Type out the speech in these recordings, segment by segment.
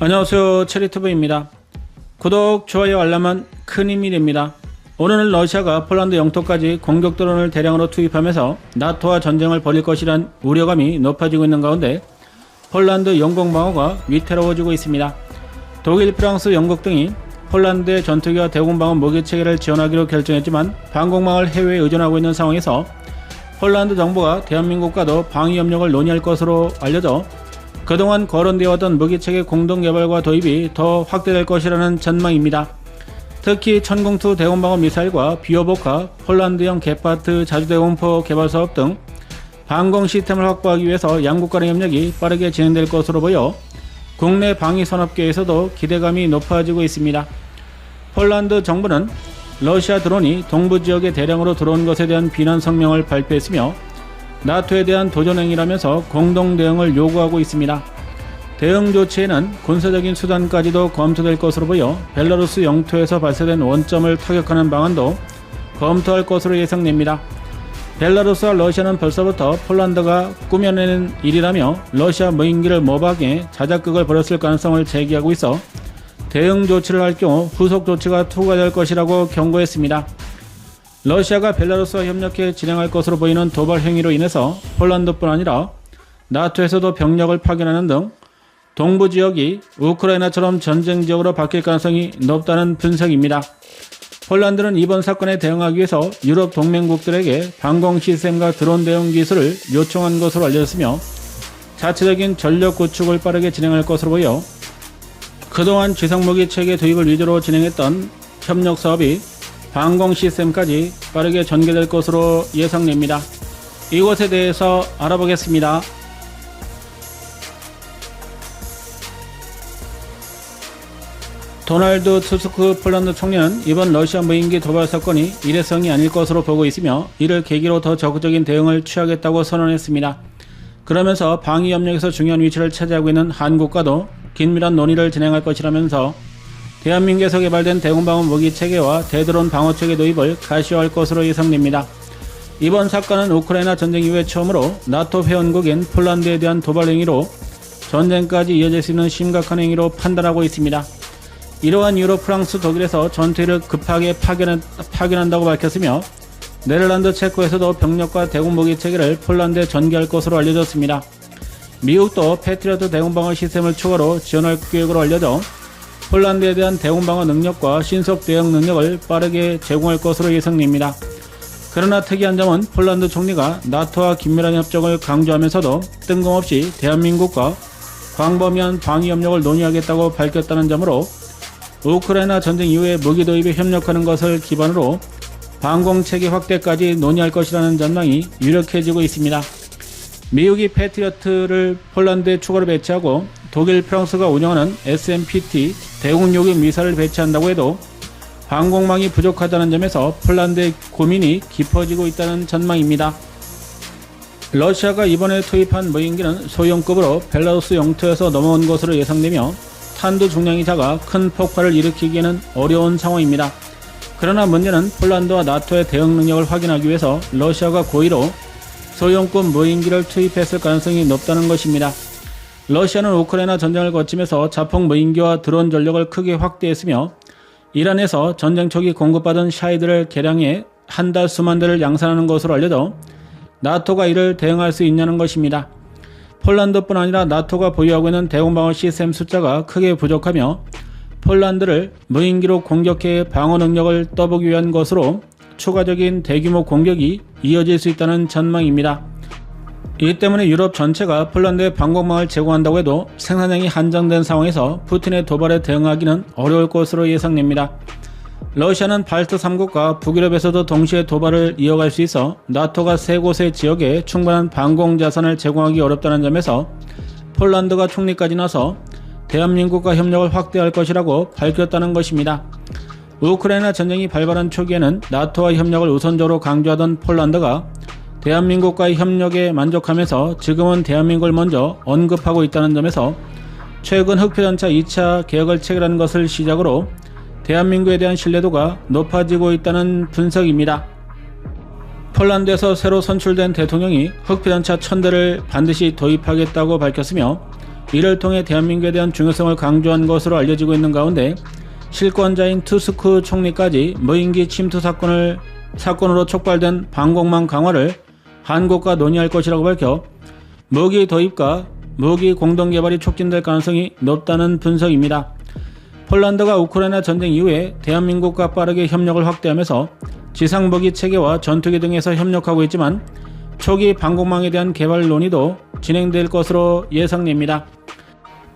안녕하세요 체리투브입니다. 구독, 좋아요, 알람은 큰 힘이 됩니다. 오늘은 러시아가 폴란드 영토까지 공격 드론을 대량으로 투입하면서 나토와 전쟁을 벌일 것이란 우려감이 높아지고 있는 가운데 폴란드 영공 방어가 위태로워지고 있습니다. 독일, 프랑스, 영국 등이 폴란드의 전투기와 대공방어 무기체계를 지원하기로 결정했지만 방공망을 해외에 의존하고 있는 상황에서 폴란드 정부가 대한민국과도 방위 협력을 논의할 것으로 알려져 그동안 거론되어 왔던 무기체계 공동 개발과 도입이 더 확대될 것이라는 전망입니다. 특히 천공투 대공방어 미사일과 비오보카, 폴란드형 게파트 자주대공포 개발 사업 등 방공 시스템을 확보하기 위해서 양국 간의 협력이 빠르게 진행될 것으로 보여 국내 방위 산업계에서도 기대감이 높아지고 있습니다. 폴란드 정부는 러시아 드론이 동부 지역에 대량으로 들어온 것에 대한 비난 성명을 발표했으며 나토에 대한 도전 행위라면서 공동 대응을 요구하고 있습니다. 대응 조치에는 군사적인 수단까지도 검토될 것으로 보여 벨라루스 영토에서 발사된 원점을 타격하는 방안도 검토할 것으로 예상됩니다. 벨라루스와 러시아는 벌써부터 폴란드가 꾸며내는 일이라며 러시아 무인기를 모방해 자작극을 벌였을 가능성을 제기하고 있어 대응 조치를 할 경우 후속 조치가 투과될 것이라고 경고했습니다. 러시아가 벨라루스와 협력해 진행할 것으로 보이는 도발 행위로 인해서 폴란드뿐 아니라 나토에서도 병력을 파견하는 등 동부 지역이 우크라이나처럼 전쟁 지역으로 바뀔 가능성이 높다는 분석입니다. 폴란드는 이번 사건에 대응하기 위해서 유럽 동맹국들에게 방공 시스템과 드론 대응 기술을 요청한 것으로 알려졌으며 자체적인 전력 구축을 빠르게 진행할 것으로 보여 그동안 지상무기 체계 도입을 위주로 진행했던 협력 사업이 방공 시스템까지 빠르게 전개될 것으로 예상됩니다. 이것에 대해서 알아보겠습니다. 도널드 투스크 폴란드 총리는 이번 러시아 무인기 도발 사건이 일회성이 아닐 것으로 보고 있으며 이를 계기로 더 적극적인 대응을 취하겠다고 선언했습니다. 그러면서 방위 협력에서 중요한 위치를 차지하고 있는 한국과도 긴밀한 논의를 진행할 것이라면서 대한민국에서 개발된 대공방어 무기 체계와 대드론 방어 체계 도입을 가시화할 것으로 예상됩니다. 이번 사건은 우크라이나 전쟁 이후에 처음으로 나토 회원국인 폴란드에 대한 도발 행위로 전쟁까지 이어질 수 있는 심각한 행위로 판단하고 있습니다. 이러한 유럽, 프랑스, 독일에서 전투기를 급하게 파견한, 파견한다고 밝혔으며 네덜란드, 체코에서도 병력과 대공무기 체계를 폴란드에 전개할 것으로 알려졌습니다. 미국도 패트리어트 대공방어 시스템을 추가로 지원할 계획으로 알려져 폴란드에 대한 대공방어 능력과 신속 대응 능력을 빠르게 제공할 것으로 예상됩니다. 그러나 특이한 점은 폴란드 총리가 나토와 긴밀한 협정을 강조하면서도 뜬금없이 대한민국과 광범위한 방위 협력을 논의하겠다고 밝혔다는 점으로 우크라이나 전쟁 이후에 무기 도입에 협력하는 것을 기반으로 방공 체계 확대까지 논의할 것이라는 전망이 유력해지고 있습니다. 미국이 패트리어트를 폴란드에 추가로 배치하고 독일, 프랑스가 운영하는 SMPT 대공요격 미사를 배치한다고 해도 방공망이 부족하다는 점에서 폴란드의 고민이 깊어지고 있다는 전망입니다. 러시아가 이번에 투입한 무인기는 소형급으로 벨라루스 영토에서 넘어온 것으로 예상되며 탄두 중량이 작아 큰 폭발을 일으키기에는 어려운 상황입니다. 그러나 문제는 폴란드와 나토의 대응 능력을 확인하기 위해서 러시아가 고의로 소형급 무인기를 투입했을 가능성이 높다는 것입니다. 러시아는 우크라이나 전쟁을 거치면서 자폭 무인기와 드론 전력을 크게 확대했으며 이란에서 전쟁 초기 공급받은 샤이드를 개량해 한 달 수만 대를 양산하는 것으로 알려져 나토가 이를 대응할 수 있냐는 것입니다. 폴란드뿐 아니라 나토가 보유하고 있는 대공방어 시스템 숫자가 크게 부족하며 폴란드를 무인기로 공격해 방어 능력을 떠보기 위한 것으로 추가적인 대규모 공격이 이어질 수 있다는 전망입니다. 이 때문에 유럽 전체가 폴란드에 방공망을 제공한다고 해도 생산량이 한정된 상황에서 푸틴의 도발에 대응하기는 어려울 것으로 예상됩니다. 러시아는 발트 3국과 북유럽에서도 동시에 도발을 이어갈 수 있어 나토가 세 곳의 지역에 충분한 방공 자산을 제공하기 어렵다는 점에서 폴란드가 총리까지 나서 대한민국과 협력을 확대할 것이라고 밝혔다는 것입니다. 우크라이나 전쟁이 발발한 초기에는 나토와 협력을 우선적으로 강조하던 폴란드가 대한민국과의 협력에 만족하면서 지금은 대한민국을 먼저 언급하고 있다는 점에서 최근 흑표전차 2차 개혁을 체결하는 것을 시작으로 대한민국에 대한 신뢰도가 높아지고 있다는 분석입니다. 폴란드에서 새로 선출된 대통령이 흑표전차 1000대를 반드시 도입하겠다고 밝혔으며 이를 통해 대한민국에 대한 중요성을 강조한 것으로 알려지고 있는 가운데 실권자인 투스크 총리까지 무인기 침투 사건을 사건으로 촉발된 방공망 강화를 한국과 논의할 것이라고 밝혀 무기 도입과 무기 공동 개발이 촉진될 가능성이 높다는 분석입니다. 폴란드가 우크라이나 전쟁 이후에 대한민국과 빠르게 협력을 확대하면서 지상무기 체계와 전투기 등에서 협력하고 있지만 초기 방공망에 대한 개발 논의도 진행될 것으로 예상됩니다.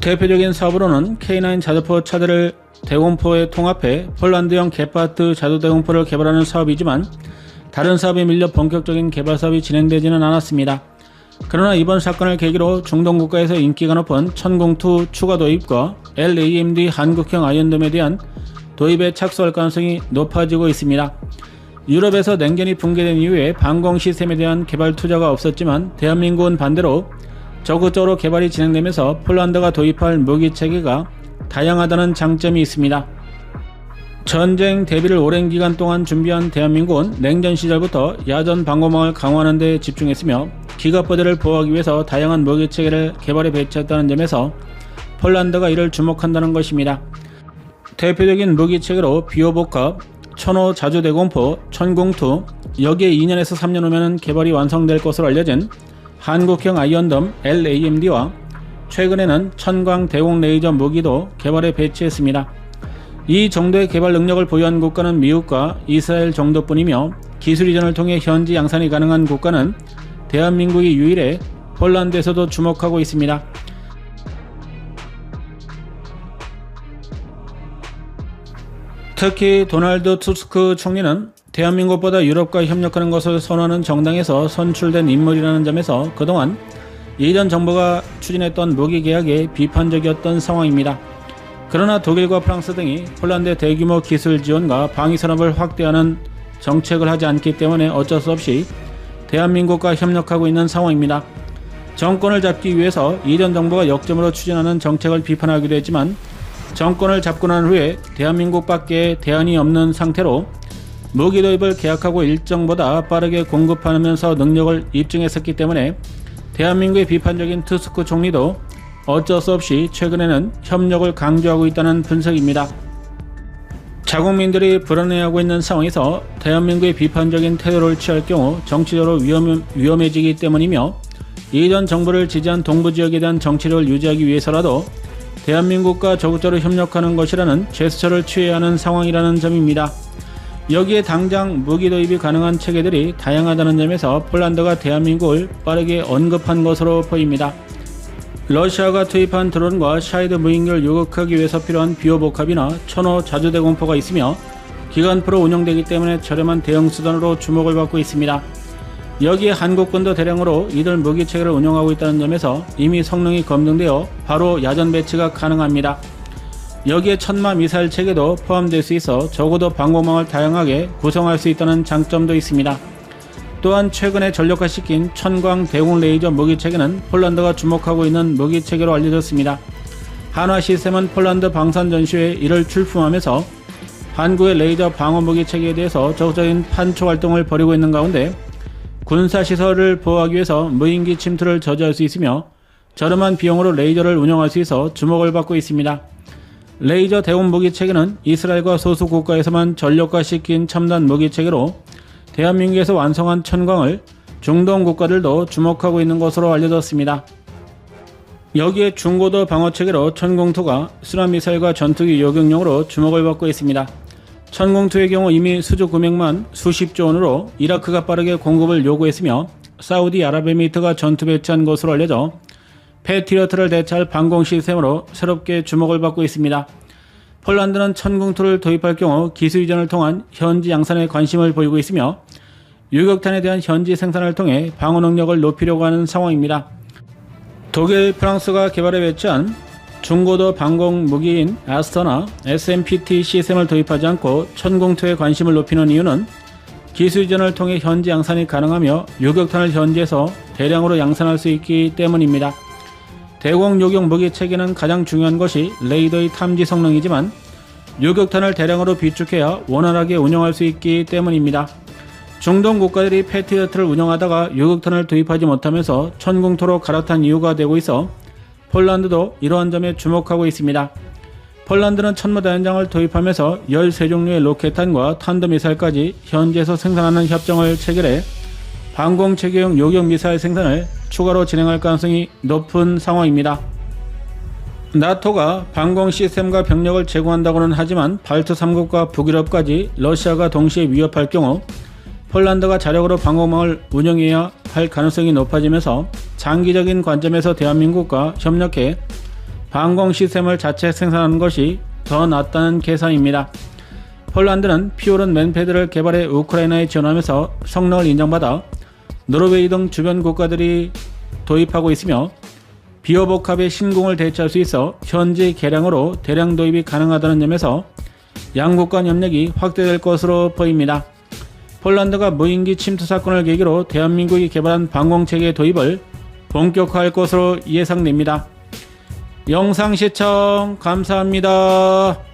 대표적인 사업으로는 K9 자주포 차들을 대공포에 통합해 폴란드형 게파트 자주 대공포를 개발하는 사업이지만 다른 사업에 밀려 본격적인 개발 사업이 진행되지는 않았습니다. 그러나 이번 사건을 계기로 중동 국가에서 인기가 높은 천공투 추가 도입과 LAMD 한국형 아이언돔에 대한 도입에 착수할 가능성이 높아지고 있습니다. 유럽에서 냉전이 붕괴된 이후에 방공 시스템에 대한 개발 투자가 없었지만 대한민국은 반대로 적극적으로 개발이 진행되면서 폴란드가 도입할 무기 체계가 다양하다는 장점이 있습니다. 전쟁 대비를 오랜 기간 동안 준비한 대한민국은 냉전 시절부터 야전 방공망을 강화하는 데 집중했으며 기갑부대를 보호하기 위해서 다양한 무기 체계를 개발해 배치했다는 점에서 폴란드가 이를 주목한다는 것입니다. 대표적인 무기 체계로 비오복합, 천호 자주대공포, 천공투, 여기에 2년에서 3년 후면 개발이 완성될 것으로 알려진 한국형 아이언덤 LAMD와 최근에는 천광 대공 레이저 무기도 개발에 배치했습니다. 이 정도의 개발 능력을 보유한 국가는 미국과 이스라엘 정도뿐이며 기술 이전을 통해 현지 양산이 가능한 국가는 대한민국이 유일해 폴란드에서도 주목하고 있습니다. 특히 도널드 투스크 총리는 대한민국보다 유럽과 협력하는 것을 선호하는 정당에서 선출된 인물이라는 점에서 그동안 이전 정부가 추진했던 무기 계약에 비판적이었던 상황입니다. 그러나 독일과 프랑스 등이 폴란드의 대규모 기술 지원과 방위 산업을 확대하는 정책을 하지 않기 때문에 어쩔 수 없이 대한민국과 협력하고 있는 상황입니다. 정권을 잡기 위해서 이전 정부가 역점으로 추진하는 정책을 비판하기도 했지만 정권을 잡고 난 후에 대한민국밖에 대안이 없는 상태로 무기 도입을 계약하고 일정보다 빠르게 공급하면서 능력을 입증했었기 때문에 대한민국의 비판적인 투스크 총리도 어쩔 수 없이 최근에는 협력을 강조하고 있다는 분석입니다. 자국민들이 불안해하고 있는 상황에서 대한민국의 비판적인 태도를 취할 경우 정치적으로 위험, 위험해지기 때문이며 이전 정부를 지지한 동부 지역에 대한 정치력을 유지하기 위해서라도 대한민국과 적극적으로 협력하는 것이라는 제스처를 취해야 하는 상황이라는 점입니다. 여기에 당장 무기 도입이 가능한 체계들이 다양하다는 점에서 폴란드가 대한민국을 빠르게 언급한 것으로 보입니다. 러시아가 투입한 드론과 샤이드 무인기를 요격하기 위해서 필요한 비호복합이나 천호 자주대공포가 있으며 기관포로 운영되기 때문에 저렴한 대형 수단으로 주목을 받고 있습니다. 여기에 한국군도 대량으로 이들 무기 체계를 운영하고 있다는 점에서 이미 성능이 검증되어 바로 야전 배치가 가능합니다. 여기에 천마 미사일 체계도 포함될 수 있어 적어도 방공망을 다양하게 구성할 수 있다는 장점도 있습니다. 또한 최근에 전력화 시킨 천광 대공 레이저 무기 체계는 폴란드가 주목하고 있는 무기 체계로 알려졌습니다. 한화 시스템은 폴란드 방산 전시회에 이를 출품하면서 한국의 레이저 방어 무기 체계에 대해서 적극적인 판초 활동을 벌이고 있는 가운데 군사 시설을 보호하기 위해서 무인기 침투를 저지할 수 있으며 저렴한 비용으로 레이저를 운영할 수 있어 주목을 받고 있습니다. 레이저 대공 무기 체계는 이스라엘과 소수 국가에서만 전력화시킨 첨단 무기 체계로 대한민국에서 완성한 천광을 중동 국가들도 주목하고 있는 것으로 알려졌습니다. 여기에 중고도 방어 체계로 천공투가 수납 미사일과 전투기 요격용으로 주목을 받고 있습니다. 천공투의 경우 이미 수주 금액만 수십조 원으로 이라크가 빠르게 공급을 요구했으며 사우디아랍에미리트가 전투 배치한 것으로 알려져 패트리어트를 대체할 방공 시스템으로 새롭게 주목을 받고 있습니다. 폴란드는 천공투를 도입할 경우 기술 이전을 통한 현지 양산에 관심을 보이고 있으며 유격탄에 대한 현지 생산을 통해 방어 능력을 높이려고 하는 상황입니다. 독일, 프랑스가 개발해 배치한 중고도 방공 무기인 아스터나 SMPT 시스템을 도입하지 않고 천공투에 관심을 높이는 이유는 기술 이전을 통해 현지 양산이 가능하며 유격탄을 현지에서 대량으로 양산할 수 있기 때문입니다. 대공 요격 무기 체계는 가장 중요한 것이 레이더의 탐지 성능이지만 요격탄을 대량으로 비축해야 원활하게 운영할 수 있기 때문입니다. 중동 국가들이 패트리어트를 운영하다가 요격탄을 도입하지 못하면서 천공토로 갈아탄 이유가 되고 있어 폴란드도 이러한 점에 주목하고 있습니다. 폴란드는 천무다 현장을 도입하면서 13종류의 로켓탄과 탄도미사일까지 현지에서 생산하는 협정을 체결해 방공체계용 요격 미사일 생산을 추가로 진행할 가능성이 높은 상황입니다. 나토가 방공 시스템과 병력을 제공한다고는 하지만 발트 3국과 북유럽까지 러시아가 동시에 위협할 경우 폴란드가 자력으로 방공망을 운영해야 할 가능성이 높아지면서 장기적인 관점에서 대한민국과 협력해 방공 시스템을 자체 생산하는 것이 더 낫다는 계산입니다. 폴란드는 피오른 맨패드를 개발해 우크라이나에 지원하면서 성능을 인정받아 노르웨이 등 주변 국가들이 도입하고 있으며 비어복합의 신공을 대체할 수 있어 현지 개량으로 대량 도입이 가능하다는 점에서 양국 간 협력이 확대될 것으로 보입니다. 폴란드가 무인기 침투 사건을 계기로 대한민국이 개발한 방공체계 도입을 본격화할 것으로 예상됩니다. 영상 시청 감사합니다.